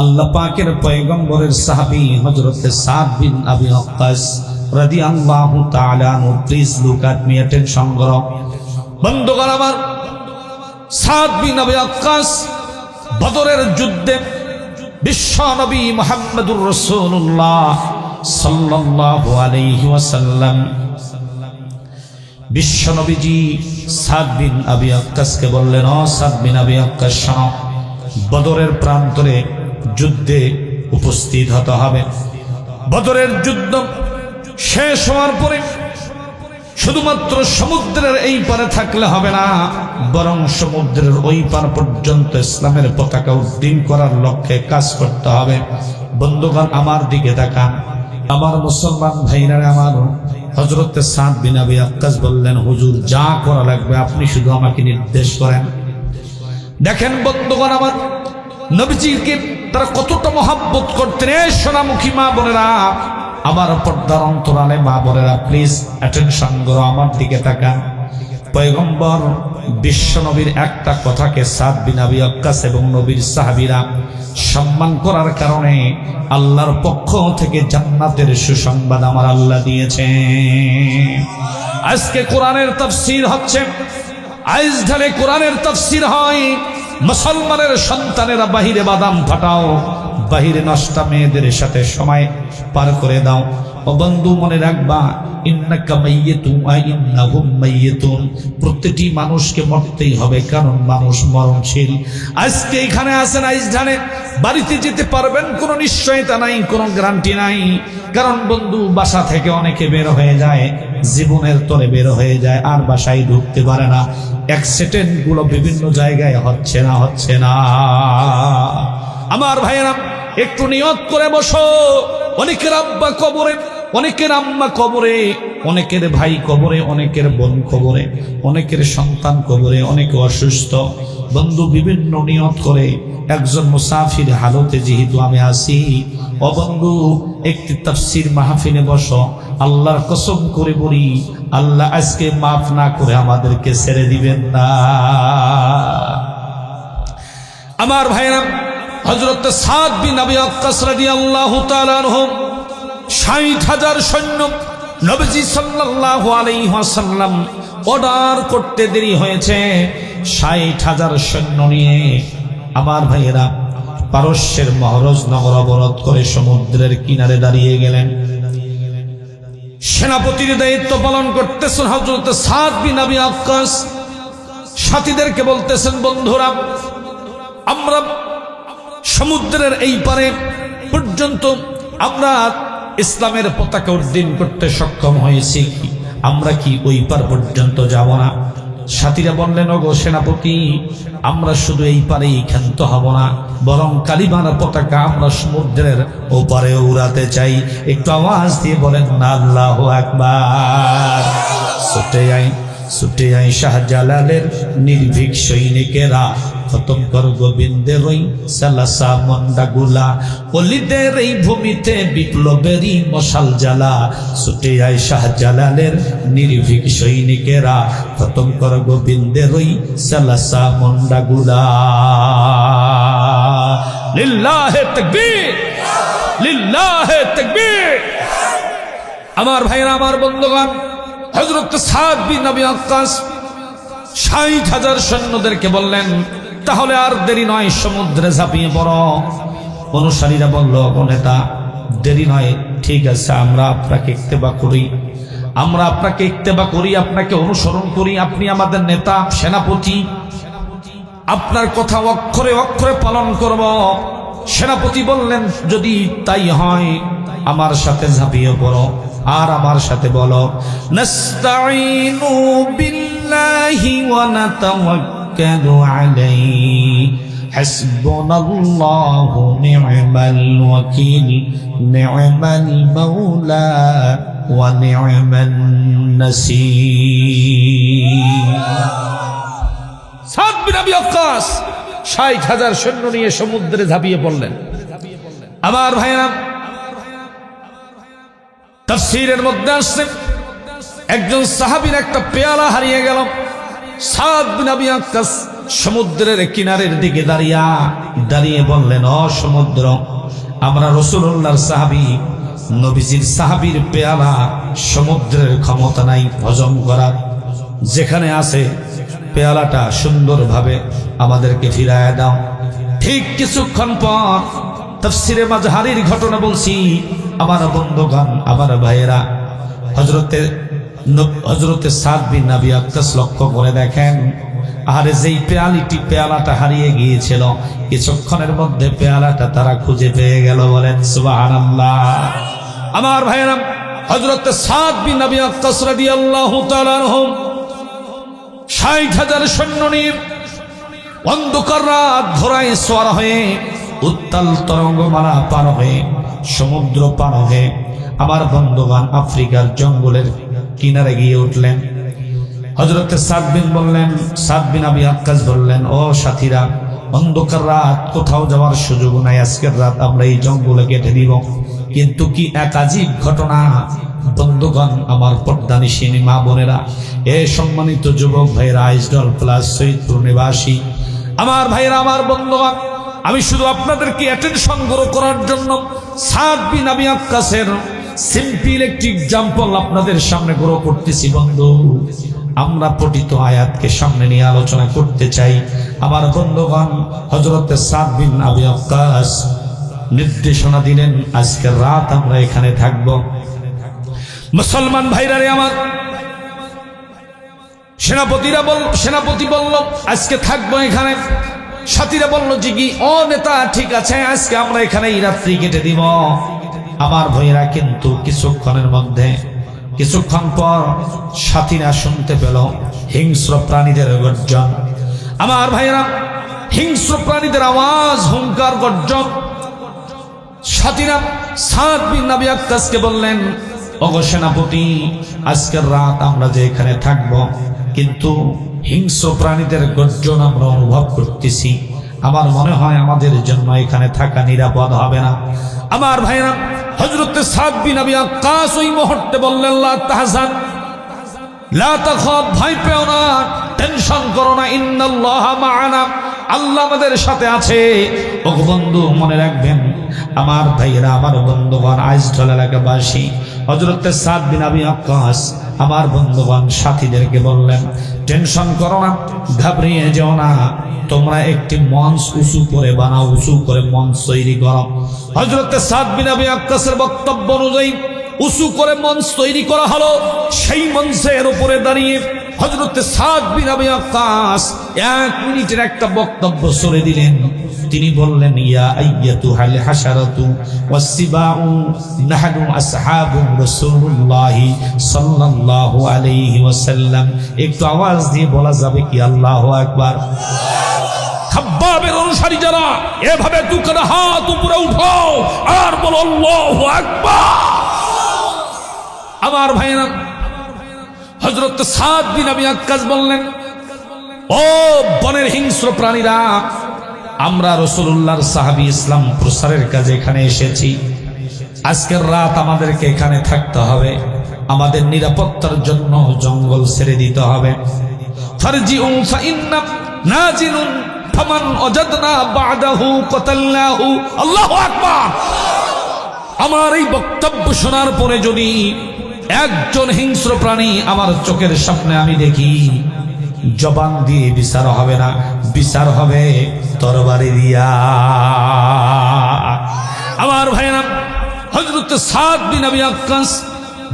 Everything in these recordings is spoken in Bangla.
আল্লাহ পাকের পয়গম্বরের সাহাবী হযরতে সাদ বিন আবি ওয়াক্কাস রাদিয়াল্লাহু তাআলা আনহু please look at me attention করো। বন্ধুগণ আমার, সাদ বিন আবি ওয়াক্কাস বদরের যুদ্ধে বিশ্ব নবী মুহাম্মদুর রাসূলুল্লাহ সাল্লাল্লাহু আলাইহি ওয়াসাল্লাম বিশ্ব নবীজি সাদ বিন আবি আক্কাসকে বললেন, ও সাদ বিন আবি আক্কাস শোনো, বদরের প্রান্তরে যুদ্ধে উপস্থিত হতে হবে। বদরের যুদ্ধ শেষ হওয়ার পরে শুধুমাত্র সমুদ্রের এই পারে থাকলে হবে না, বরং সমুদ্রের ওই পার পর্যন্ত ইসলামের পতাকা উদ্দিন করার লক্ষ্যে কাজ করতে হবে। বন্ধুগণ, আমার দিকে তাকান। আমার মুসলমান ভাইরা আমার হজরতে সাদ বিন আবি আক্কাস বললেন, হুজুর, যা করা লাগবে আপনি শুধু আমাকে নির্দেশ করেন। দেখেন বন্ধুগণ, আমার নবীজিকে তারা কতটা মহাব্বত করতেন? এ সোনামুখী মা বোনেরা, আমার পর্দার অন্তরালে মা বোনেরা প্লিজ অ্যাটেনশন করো, আমার দিকে তাকান। পয়গম্বর বিশ্ব নবীর একটা কথাকে সাদ বিন আবি আক্কাস এবং নবীর সাহাবীরা সম্মান করার কারণে আল্লাহর পক্ষ থেকে জান্নাতের সুসংবাদ আমার আল্লাহ দিয়েছে আজকে কোরআনের তাফসীর হচ্ছে আইস ঢালে কোরআনের তফসির হয় মুসলমানের সন্তানেরা বাহিরে বাদাম ফাটাও, বাহিরে নষ্টা মেয়েদের সাথে সময় পার করে দাও। ও বন্ধু, মনে রাখবা ইন্নাকা প্রত্যেকটি মানুষকে মরতেই হবে, কারণ মানুষ মরণশীল। আজকে এখানে আছেন ঢালে বাড়িতে যেতে পারবেন, কোনো নিশ্চয়তা নাই, কোনো গ্যারান্টি নাই। কারণ বন্ধু, বাসা থেকে অনেকে বের হয়ে যায়, জীবনের তলে বের হয়ে যায়, আর বাসায় ঢুকতে পারে না। অ্যাক্সিডেন্টগুলো বিভিন্ন জায়গায় হচ্ছে না হচ্ছে না। আমার ভাইয়েরা, একটু নিয়ত করে বসো। অনেকের আব্বা কবরে অনেকের আম্মা কবরে, অনেকের ভাই কবরে, অনেকের বোন কবরে, অনেকের সন্তান কবরে, অনেকে অসুস্থ। বন্ধু বিভিন্ন নিয়ত করে একজন মুসাফির হালতে যেহেতু আমি আসি ও বন্ধু, একটি তাফসির মাহফিলে বসো, আল্লাহর কসম করে বলি, আল্লাহ আজকে মাফ না করে আমাদেরকে ছেড়ে দিবেন না। আমার ভাইরা হজরত সাদ বিন আবি আক্কাস রাদিয়াল্লাহু তাআলা আনহু 60 হাজার সৈন্য নবীজি সাল্লাল্লাহু আলাইহি ওয়াসাল্লাম অর্ডার করতে দেরি হয়েছে। 60 হাজার সৈন্য নিয়ে আমার ভাইয়েরা পারস্যের মহরজ নগর অবরোধ করে সমুদ্রের কিনারে দাঁড়িয়ে গেলেন। সেনাপতির দায়িত্ব পালন করতেছেন হজরত সাদ বিন আবি আক্কাস। সাথীদেরকে বলতেছেন, বন্ধুরা, আমরা সমুদ্রের এই পারে পর্যন্ত আমরা ইসলামের পতাকা উদ্দিন করতে সক্ষম হয়েছি আমরা কি ওই পার পর্যন্ত যাব না? সাথীরা বললেন, ওগো সেনাপতি, আমরা শুধু এই পারেই ক্ষান্ত হব না। বরং কালিমার পতাকা আমরা সমুদ্রের ওপারে উড়াতে চাই। একটু আওয়াজ দিয়ে বলেন, আল্লাহ একবার ছুটে আই ছুটে আই শাহজালালের নির্ভীক সৈনিকেরা খতম কর গোবিন্দের ওই সালাসা মন্ডাগুলা অলিদের এই ভূমিতে বিপ্লবেরই মশাল জ্বালা। ছুটে আয় শাহজালালের নির্ভীক সৈনিকেরা। খতম কর গোবিন্দের ওই সালাসা মন্ডাগুলা লিল্লাহে তাকবীর! লিল্লাহে তাকবীর! আমার ভাইরা, আমার বন্ধুগণ, হযরত সাদ বিন নবী আক্কাস ষাট হাজার সৈন্যদেরকে বললেন তাহলে আর দেরি নয়, সমুদ্রে ঝাঁপিয়ে পড়ো। অনুসারীরা বলল, "ও নেতা, দেরি নয়, ঠিক আছে, আমরা আপনাকে ইক্তেবা করি। আমরা আপনাকে ইক্তেবা করি, আপনাকে অনুসরণ করি, আপনি আমাদের নেতা, সেনাপতি। আপনার কথা অক্ষরে অক্ষরে পালন করব। সেনাপতি বললেন, যদি তাই হয়, আমার সাথে ঝাঁপিয়ে পড়ো। আর আমার সাথে বলো নাস্তাইনু বিল্লাহি ওয়া নাতাওয়াক্কালু আলাইহি حسبنا الله نعم الوكيل نعم المولى ونعم النصير সাত বিন আবি ওয়াক্কাস ষাট হাজার সৈন্য নিয়ে সমুদ্রে ঝাঁপিয়ে পড়লেন আমার ভাইরা তফসিরের মধ্যে আসছে একজন সাহাবীর একটা পেয়ালা হারিয়ে গেল সমুদ্রের কিনারের দিকে দাঁড়িয়া দাঁড়িয়ে বললেন অ সমুদ্র, আমরা রসুল্লাহর সাহাবি, নবীজির সাহাবির পেয়ালা সমুদ্রের ক্ষমতা নাই, হজম করার। যেখানে আছে পেয়ালাটা সুন্দরভাবে আমাদেরকে ফিরায় দাও। ঠিক কিছুক্ষণ পর তফসিরে মাজহারির ঘটনা বলছি, আমার বন্ধুগণ, আমার ভাইয়েরা হজরতে হজরতে সাদ বিন নাবি লক্ষ্য করে দেখেন আরে যেই পেয়ালিটি, পেয়ালাটা হারিয়ে গিয়েছিল, কিছুক্ষণের মধ্যে পেয়ালাটা তারা খুঁজে পেয়ে গেল, বলেন, সুবহানাল্লাহ। আমার ভাইয়েরা হজরতে সাদ বিন নাবি রাদিয়াল্লাহু তাআলা আনহুম ষাট হাজার সৈন্য নিয়ে অন্ধকার রাত ধরায় সোয়ার হয়ে উত্তাল তরঙ্গমালা পার হয়ে, সমুদ্র পার হয়ে, আমার বন্ধুবান আফ্রিকার জঙ্গলের কিনারে গিয়ে উঠলেন। হজরতে সাদবিন বললেন সাদবিন আবি আক্কাস বললেন, ও সাথীরা, অন্ধকার রাত, কোথাও যাওয়ার সুযোগ নাই, আজকের রাত আমরা এই জঙ্গলে কেটে দিব। কিন্তু কি এক আজীব ঘটনা? বন্ধুগণ, আমার পর্দানিসিনী মা বোনেরা, এ সম্মানিত যুবক ভাইরা আইসডল প্লাস সৈয়দপুর নিবাসী, আমার ভাইরা আমার বন্ধুগণ, আমি শুধু আপনাদেরকে অ্যাটেনশন গ্রো করার জন্য সাত বিন আক্কাসের সিম্পল একটি এক্সাম্পল আপনাদের সামনে গ্রো করতেছি বন্ধু। আমরা পঠিত আয়াতকে সামনে নিয়ে আলোচনা করতে চাই। আমার বন্ধুগণ হজরতে বিন আবি আক্কাস নির্দেশনা দিলেন আজকের রাত আমরা এখানে থাকব। মুসলমান ভাইরারে আমার, সেনাপতিরা বল, সেনাপতি বলল, আজকে থাকব এখানে। সাথীরা বলল যে কি ও নেতা, ঠিক আছে, আজকে আমরা এখানে এই রাত্রি কেটে দিব। আমার ভাইরা কিন্তু কিছুক্ষণের মধ্যে, কিছুক্ষণ পর সাথীরা শুনতে পেল হিংস্র প্রাণীদের গর্জন। আমার ভাইরা হিংস্র প্রাণীদের আওয়াজ, হুঙ্কার, গর্জন। সাথীরা সাত বিন নবী বললেন অগো সেনাপতি, আজকের রাত আমরা যে এখানে থাকব, কিন্তু হিংস্র প্রাণীদের গর্জন আমরা অনুভব করতেছি। আমার মনে হয় আমাদের জন্য এখানে থাকা নিরাপদ হবে না। আমার ভাইরা হজরত সাদ বিন নবী আক্কাস ওই মুহূর্তে বললেন, লা তাহজান, লা তাখাফ, ভয় পেও না, টেনশন করো না, ইন্নাল্লাহ মা'ানা আল্লাহ আমাদের সাথে আছে। ও বন্ধু, মনে রাখবেন, আমার ভাইয়েরা আমার বন্ধুগণ আইসঢল এলাকাবাসী হজরতে সাদ বিন আবি আক্কাস, আমার বন্ধুগণ, সাথীদেরকে বললেন, টেনশন করো না, ঘাবড়িয়ে যেও না। তোমরা একটি মঞ্চ উঁচু করে বানাও, উঁচু করে মঞ্চ তৈরি করো। হজরতে সাদ বিন আবি আক্কাসের বক্তব্য অনুযায়ী উঁচু করে মঞ্চ তৈরি করা হলো। সেই মঞ্চের উপরে দাঁড়িয়ে হজরতে সাত বিন আবি আক্কাস এক মিনিটের একটা বক্তব্য সরে দিলেন। তিনি বললেন, ইয়া আইয়াতু হাল হাশারাতু ওয়াসিবাউ নাহনু আসহাবু রাসূলুল্লাহি সাল্লাল্লাহু আলাইহি ওয়াসাল্লাম। একটু আওয়াজ দিয়ে বলা যাবে কি? আল্লাহু আকবার। খাব্বাবের অনুসারী যারা, এভাবে দুখানা হাত উপরে উঠাও আর বলো আমার ভাইরা হজরত সাদ বিন আবি আক্কাস বললেন, ও বনের হিংস্র প্রাণীরা, আমরা রসুল্লাহর সাহাবি ইসলাম প্রসারের কাজে এখানে এসেছি। আজকের রাত আমাদেরকে এখানে থাকতে হবে। আমাদের নিরাপত্তার জন্য জঙ্গল ছেড়ে দিতে হবে। ফারজিউন ফাইন্না নাজিনুন বাদাহু আমার এই বক্তব্য শোনার পরে যদি একজন হিংস্র প্রাণী আমার চোখের সামনে আমি দেখি, জবান দিয়ে বিচার হবে না, বিচার হবে তরবারি দিয়া। আমার ভাইরা হজরত সাদ বিন আবি আক্কাস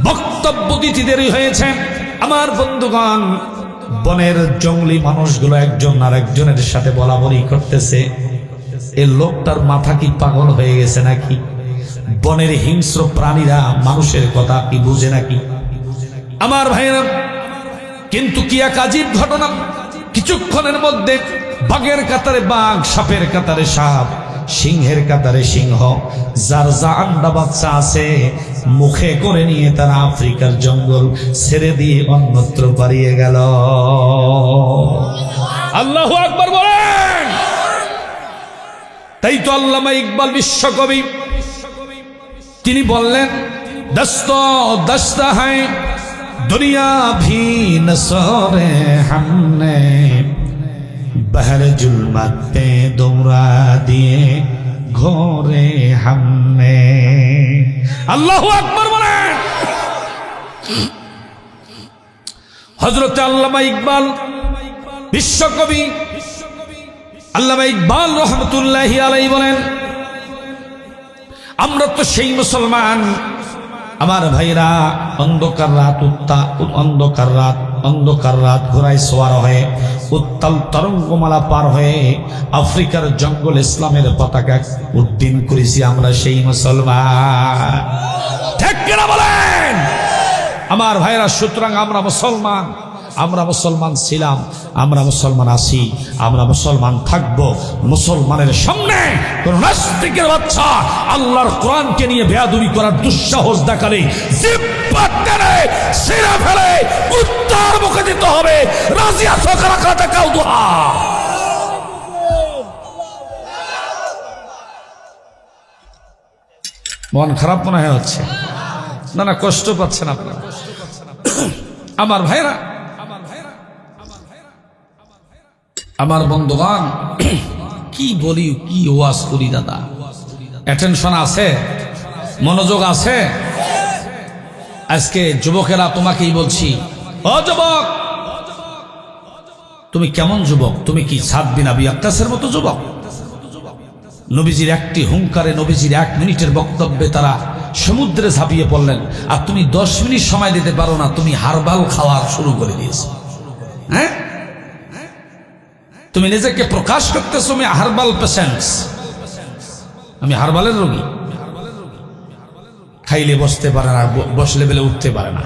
বক্তব্য দিতে দেরি হয়েছে আমার বন্ধুগণ বনের জঙ্গলি মানুষগুলো একজন আর একজনের সাথে বলা বলি করতেছে। এই লোকটার মাথা কি পাগল হয়ে গেছে নাকি? বনের হিংস্র প্রাণীরা মানুষের কথা কি বুঝে নাকি? আমার ভাইরা কিন্তু কি এক আজীব ঘটনা? কিছুক্ষণের মধ্যে বাঘের কাতারে বাঘ, সাপের কাতারে সাপ। সিংহের কাতারে সিংহ। যার যা আন্ডা বাচ্চা আছে, মুখে করে নিয়ে তারা আফ্রিকার জঙ্গল ছেড়ে দিয়ে অন্যত্র পারিয়ে গেল। আল্লাহ আকবর বলেন। তাই তো আল্লামা ইকবাল বিশ্বকবি, তিনি বললেন, দস্ত দস্ত হ্যাঁ দুনিয়া ভি নসরে হামনে बहर जुल्मत पे दौरा दिए ঘোরে হামনে আল্লাহ আকবর বলেন হজরত আল্লামা ইকবাল বিশ্বকবি আল্লামা ইকবাল রহমতুল্লাহ আলাই বলেন আমরা তো সেই মুসলমান আমার ভাইরা, অন্ধকার রাত উত্তা অন্ধকার রাত অন্ধকার রাত ঘোড়ায় সোয়ার হয়ে, উত্তাল তরঙ্গমালা পার হয়ে আফ্রিকার জঙ্গল ইসলামের পতাকা উদ্দিন করেছি আমরা সেই মুসলমান। আমার ভাইরা, সুতরাং আমরা মুসলমান। আমরা মুসলমান ছিলাম, আমরা মুসলমান আছি, আমরা মুসলমান থাকব মুসলমানের সামনে। কোন নাস্তিকের বাচ্চা আল্লাহর কোরআনকে নিয়ে বেয়াদুরি করার দুঃসাহস দেখালে সিরা ফেলে, উত্তর মুখে দিতে হবে রাজিয়া সকারা কাটা কাউ মন খারাপ মনে হয় হচ্ছে। না না, কষ্ট পাচ্ছেন আপনারা। আমার ভাইরা আমার বন্ধুগণ, কি বলি, কি ওয়াজ করি দাদা? অ্যাটেনশন আছে? মনোযোগ আছে? আজকে যুবকেরা তোমাকেই বলছি, ও যুবক! তুমি কেমন যুবক? তুমি কি সাত বিন আবি আক্কাসের মতো যুবক? নবীজির একটি হুঙ্কারে নবীজির এক মিনিটের বক্তব্যে তারা সমুদ্রে ঝাঁপিয়ে পড়লেন। আর তুমি দশ মিনিট সময় দিতে পারো না, তুমি হারবাল খাওয়া শুরু করে দিয়েছ হ্যাঁ তুমি নিজেকে প্রকাশ করতেছো, আমি হারবাল পেশেন্টস আমি হারবালের রোগী। খাইলে বসতে পারে না বসলে বেলে উঠতে পারে না।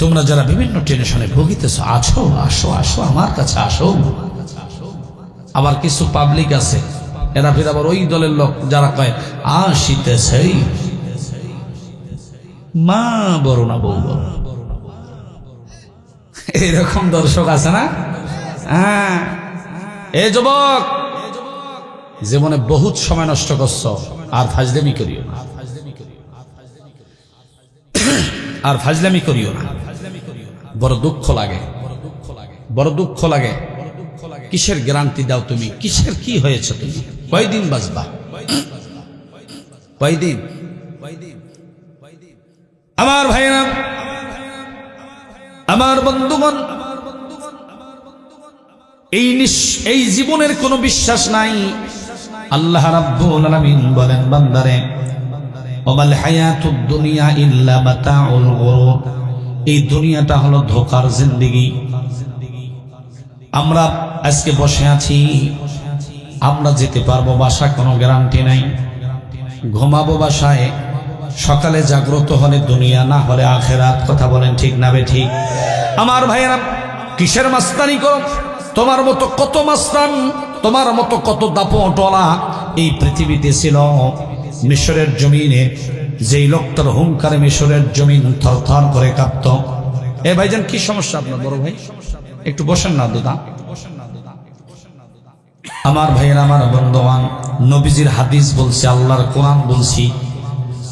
তোমরা যারা বিভিন্ন টেনশনে ভুগিতেছ, আছো, আসো আসো, আমার কাছে আসো। আবার কিছু পাবলিক আছে, এরা ফির আবার ওই দলের লোক যারা কয় আসিতেছে মা বড় না বউ বড়। এরকম দর্শক আছে না? হ্যাঁ। এ যুবক, জীবনে বহুত সময় নষ্ট করছ, আর ফাজলামি করিও না। আর ফাজলামি করিও না। বড় দুঃখ লাগে। বড় দুঃখ লাগে। কিসের গ্যারান্টি দাও তুমি? কিসের কি হয়েছে তুমি? কয়দিন বাঁচবা? কয়দিন? আমার ভাইরা আমার বন্ধুগণ এই এই জীবনের কোনো বিশ্বাস নাই। আল্লাহ রাব্বুল আলামিন বলেন, বান্দারে, ওমাল হায়াতুদ দুনিয়া ইল্লা মাতাউল গুরুর এই দুনিয়াটা হলো ধোকার জিন্দেগি। আমরা আজকে বসে আছি, আমরা যেতে পারব বাসা কোনো গ্যারান্টি নাই। ঘুমাবো বাসায়, সকালে জাগ্রত হলে দুনিয়া, না হলে আখেরাত, কথা বলেন ঠিক না বে ঠিক? আমার ভাইয়েরা, কিসের মাস্তানি করো? তোমার মতো কত মাস্তান, তোমার মতো কত দাপটলা এই পৃথিবীতে ছিল। মিশরের জমিনে যেই লোকটার হুঙ্কারে মিশরের জমিন থর থর করে কাঁপত। এ ভাইজান, কি সমস্যা আপনার বড় ভাই? একটু বসেন না, দাদা। আমার ভাইয়ের, আমার বন্ধুবান, নবীজির হাদিস বলছি, আল্লাহর কোরআন বলছি।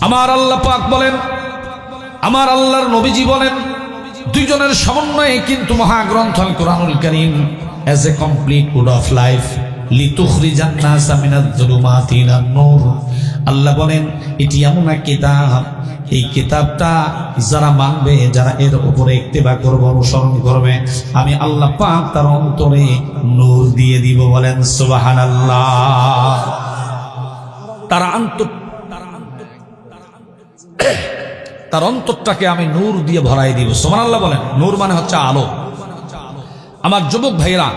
আমার আল্লাহ পাক বলেন, আমার আল্লাহর নবীজি বলেন, দুইজনের সমন্বয়ে কিন্তু মহাগ্রন্থ কোরআনুল করিম লিতুখরিজান নাসা মিনাজ যুলুমাতি ইলান নূর আল্লাহ বলেন, এটি এমন এক কিতাব। এই কিতাবটা যারা মানবে, যারা এর উপরে ইত্তেবা করবে, অনুসরণ করবে, আমি আল্লাহ পাক তার অন্তরে নূর দিয়ে দিব বলেন, সুবহানাল্লাহ। তার আন্ত তার অন্তরটাকে আমি নূর দিয়ে ভরাই দিব। সোমান আল্লাহ বলেন, নূর মানে হচ্ছে আলো। আমার যুবক ভাইরা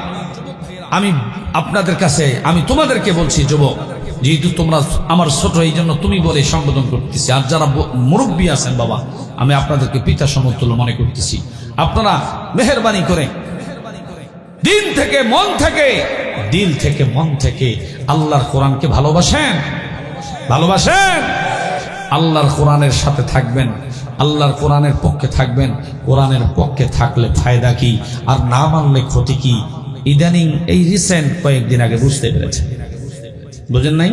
আমি আপনাদের কাছে, আমি তোমাদেরকে বলছি, যুবক, যেহেতু তোমরা আমার ছোট, এই জন্য তুমি বলে সম্বোধন করতেছি। আর যারা মুরব্বী আছেন বাবা, আমি আপনাদেরকে পিতা সমতুল্য মনে করতেছি। আপনারা মেহরবানি করে দিন থেকে মন থেকে, দিল থেকে মন থেকে আল্লাহর কোরআনকে ভালোবাসেন। ভালোবাসেন। আল্লাহর কোরআনের সাথে থাকবেন। আল্লাহর কোরআনের পক্ষে থাকবেন। কোরআনের পক্ষে থাকলে ফায়দা কি? আর না মানলে ক্ষতি কি? ইদানিং এই রিসেন্ট কয়েকদিন আগে বুঝতে পেরেছে বুঝেন নাই?